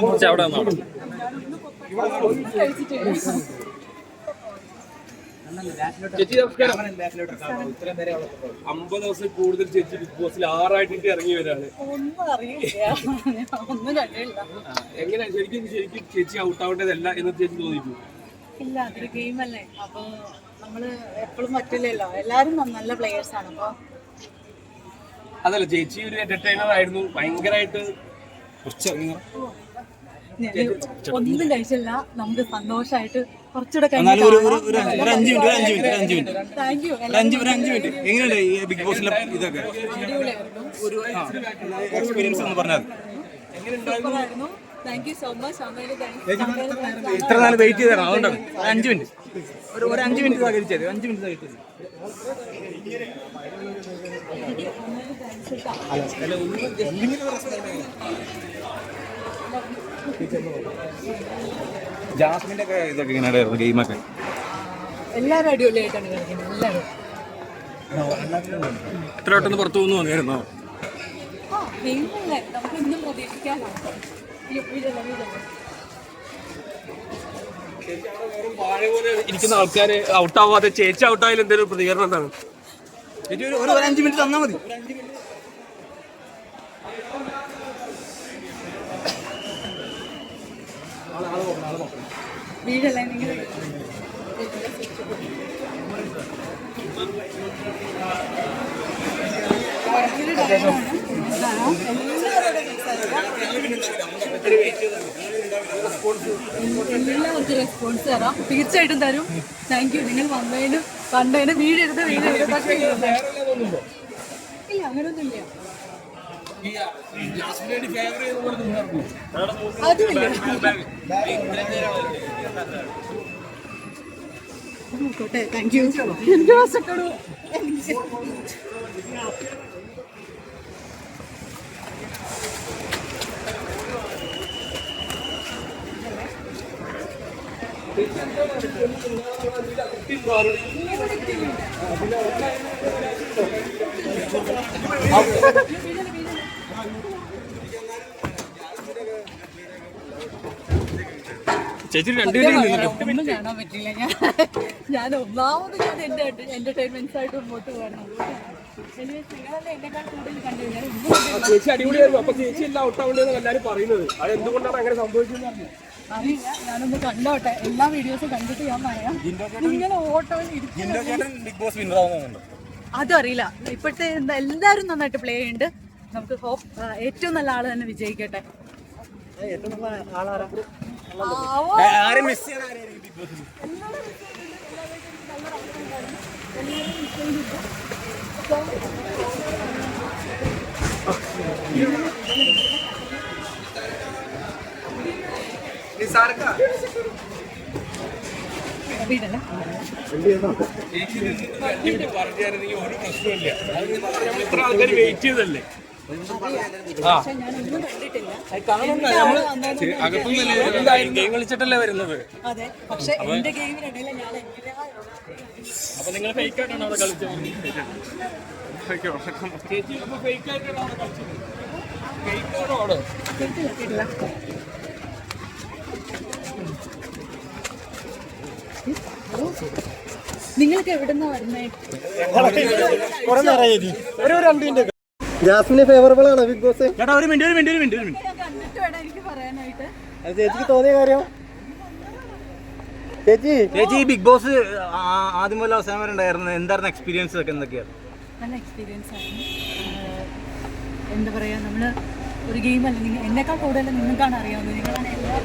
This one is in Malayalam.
കുറച്ച് അവിടെ അമ്പത് ദിവസം കൂടുതൽ ചേച്ചി ബിഗ് ബോസിൽ ആറായിട്ട് ഇറങ്ങി വരാണ്. എങ്ങനെ? ശരിക്കും ശരിക്കും ചേച്ചി ഔട്ട് ആവേണ്ടതല്ല എന്ന് ചേച്ചി തോന്നിച്ചു ഇല്ല അതൊരു ഗെയിമല്ലേ അപ്പൊ നമ്മൾ എപ്പോഴും പറ്റില്ലല്ലോ. എല്ലാരും നല്ല പ്ലേയേഴ്സ് ആണ്. അപ്പൊ അതല്ല ചേച്ചി ഒരു എന്റർടൈനർ ആയിരുന്നു. ഭയങ്കരമായിട്ട് ഞാൻ ഒന്നും കഴിച്ചില്ല. നമുക്ക് സന്തോഷമായിട്ട് കുറച്ചുകൂടെ എന്നാലും ഒരു ഒരു ഒരു അഞ്ച് മിനിറ്റ് ഒരു അഞ്ച് മിനിറ്റ് അഞ്ച് മിനിറ്റ്. താങ്ക് അഞ്ച് ഒരു അഞ്ച് മിനിറ്റ്. എങ്ങനെയുണ്ട് ഈ ബിഗ് ബോസിലെ ഇതൊക്കെ? ഒരു എക്സ്പീരിയൻസ് എന്ന് പറഞ്ഞാൽ ഇത്ര നാൾ വെയിറ്റ് ചെയ്തതാണ്? അതുകൊണ്ടാണ്. അഞ്ച് മിനിറ്റ്. ഒരു ഒരു അഞ്ച് മിനിറ്റ് സഹകരിച്ചത് അഞ്ച് മിനിറ്റ് സഹകരിച്ചത് ജാസ്മിന്റെ ഒക്കെ ഇതൊക്കെ ഇങ്ങനെ ഗെയിമൊക്കെ? എല്ലാവരും അടിപൊളിയായിട്ടാണ് കളിക്കുന്നത് എല്ലാവരും. എത്ര പെട്ടെന്ന് പുറത്തു പോകുന്നു തോന്നിയായിരുന്നോ നമുക്ക് ഇന്നും പ്രതീക്ഷിക്കാമോ ഇരിക്കുന്ന ആൾക്കാര് ഔട്ട് ആവാതെ ചേച്ചി ഔട്ട് ആയാലും എന്തെങ്കിലും പ്രതികരണം എന്താണ്? ചേച്ചി ഒരു ഒരു അഞ്ച് മിനിറ്റ് തന്നാൽ മതി. വീഴല്ലേ നിങ്ങൾ എല്ലാവർക്കും റെസ്പോൺസ് തരാം. തീർച്ചയായിട്ടും തരും. താങ്ക് യു നിങ്ങൾ വന്നതിനും കണ്ടതിന് വീടെടുത്ത് വീടെടുത്ത് ഇല്ല അങ്ങനെയൊന്നുമില്ല നോക്കട്ടെ താങ്ക് യു എനിക്ക് വശക്കടു ചേച്ചി രണ്ടു ഒന്നും കാണാൻ പറ്റില്ല. ഞാൻ ഞാൻ ഒന്നാമത് ഞാൻ എന്റെ എന്റർടൈൻമെന്റ് ആയിട്ട് മുമ്പോട്ട് പോകണം. ചേച്ചി അടിപൊളിയായിരുന്നു അപ്പൊ ചേച്ചി എല്ലാം ഔട്ട് എല്ലാരും എല്ലാവരും പറയുന്നത്. അത് എന്തുകൊണ്ടാണ് അങ്ങനെ സംഭവിച്ചത് അറിയാം അറിയില്ല. ഞാനൊന്ന് കണ്ടോട്ടെ. എല്ലാ വീഡിയോസും കണ്ടിട്ട് ഞാൻ പറയാം. നിങ്ങൾ ഓട്ടോയിൽ ഇരിക്കും ജിൻഡോ ബിഗ് ബോസ് വിന്നർ ആവുന്നുണ്ട് അതറിയില്ല. ഇപ്പോഴത്തെ എന്താ എല്ലാവരും നന്നായിട്ട് പ്ലേ ചെയ്യുന്നുണ്ട്. നമുക്ക് ഹോപ്പ് ഏറ്റവും നല്ല ആൾ തന്നെ വിജയിക്കട്ടെ. വീടല്ലേ ചേച്ചി പറഞ്ഞായിരുന്നെങ്കിൽ ഒരു പ്രശ്നമില്ല ഇത്ര ആൾക്കാർ വെയിറ്റ് ചെയ്തല്ലേ? ഗെയിം? കളിച്ചിട്ടല്ലേ വരുന്നത്? അതെ പക്ഷെ എന്റെ ഗെയിമിനിടയിൽ ഞാൻ എങ്ങനെയാ അപ്പൊ നിങ്ങൾ ഫേക്ക് ആയിട്ടാണ് അവിടെ കളിച്ചത്? ചേച്ചി ഫേക്ക് ആയിട്ടാണ് അവിടെ കളിച്ചത്? ഫേക്ക് ആണോ അവിടെ? കേട്ടില്ല കേട്ടില്ല നിങ്ങൾക്ക് എവിടുന്ന വരുന്നേ ജാസ്മിന് ഫേവറബിൾ ആണ് ബിഗ് ബോസ് ചേട്ടാ ഒരു മിനിറ്റ് ഒരു മിനിറ്റ് ഒരു മിനിറ്റ് ഒരു മിനിറ്റ്. കണ്ടിട്ട് വേണം എനിക്ക് പറയാനായിട്ട്. അത് ചേച്ചിക്ക് തോന്നിയ കാര്യം? ചേച്ചി? ചേച്ചി ഈ ബിഗ് ബോസ് ആ- ആദ്യം മുതൽ അവസാനം വരെ ഉണ്ടായിരുന്നു എന്തായിരുന്നു എക്സ്പീരിയൻസ് ഒക്കെ എന്തൊക്കെയാണ്? നല്ല എക്സ്പീരിയൻസ് ആയിരുന്നു എന്താ പറയുക നമ്മൾ ഒരു ഗെയിം നിങ്ങൾ എന്നെക്കാൾ കൂടുതൽ നിങ്ങൾക്കാണ് അറിയാവുന്നത്. നിങ്ങളാണ് എല്ലാ